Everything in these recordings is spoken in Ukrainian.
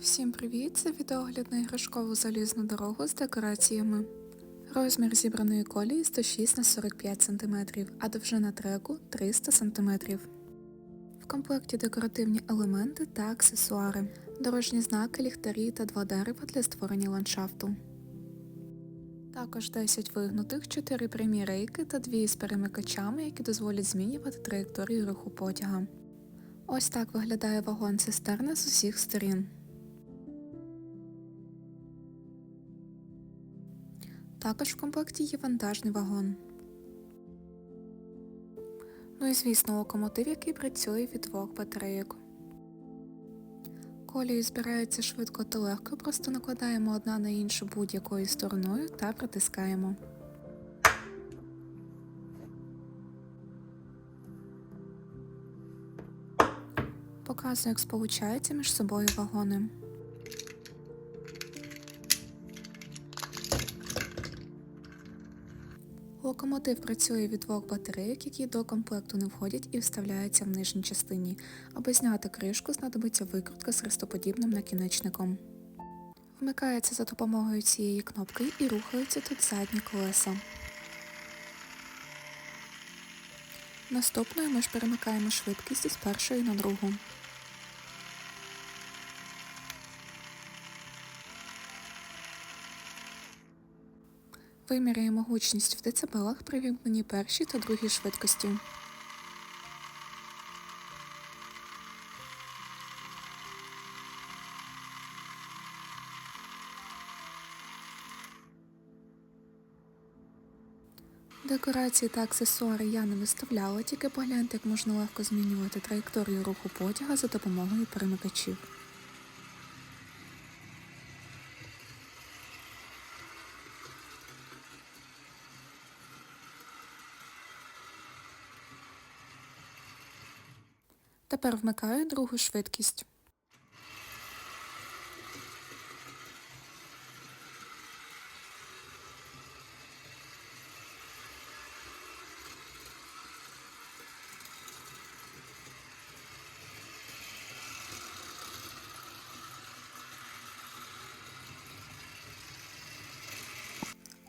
Всім привіт! Це відеогляд на іграшкову залізну дорогу з декораціями. Розмір зібраної колії 106 на 45 см, а довжина треку 300 см. В комплекті декоративні елементи та аксесуари, дорожні знаки, ліхтарі та два дерева для створення ландшафту. Також 10 вигнутих, 4 прямі рейки та 2 з перемикачами, які дозволять змінювати траєкторію руху потяга. Ось так виглядає вагон цистерна з усіх сторін. Також в комплекті є вантажний вагон. Ну і звісно локомотив, який працює від двох батарейок. Колії збираються швидко та легко, просто накладаємо одна на іншу будь-якою стороною та притискаємо. Показую, як сполучаються між собою вагони. Локомотив працює від двох батарейок, які до комплекту не входять і вставляються в нижній частині. Аби зняти кришку, знадобиться викрутка з хрестоподібним накінечником. Вмикається за допомогою цієї кнопки і рухаються тут задні колеса. Наступною ми ж перемикаємо швидкість із першої на другу. Виміряємо гучність в децибелах при вімкненні першій та другій швидкості. Декорації та аксесуари я не виставляла, тільки погляньте, як можна легко змінювати траєкторію руху потяга за допомогою перемикачів. Тепер вмикаю другу швидкість.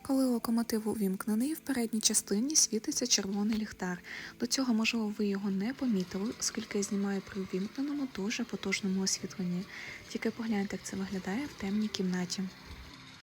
Коли локомотив увімкнений, в передній частині світиться червоний ліхтар. До цього, можливо, ви його не помітили, оскільки я знімаю при увімкненому дуже потужному освітленні. Тільки погляньте, як це виглядає в темній кімнаті.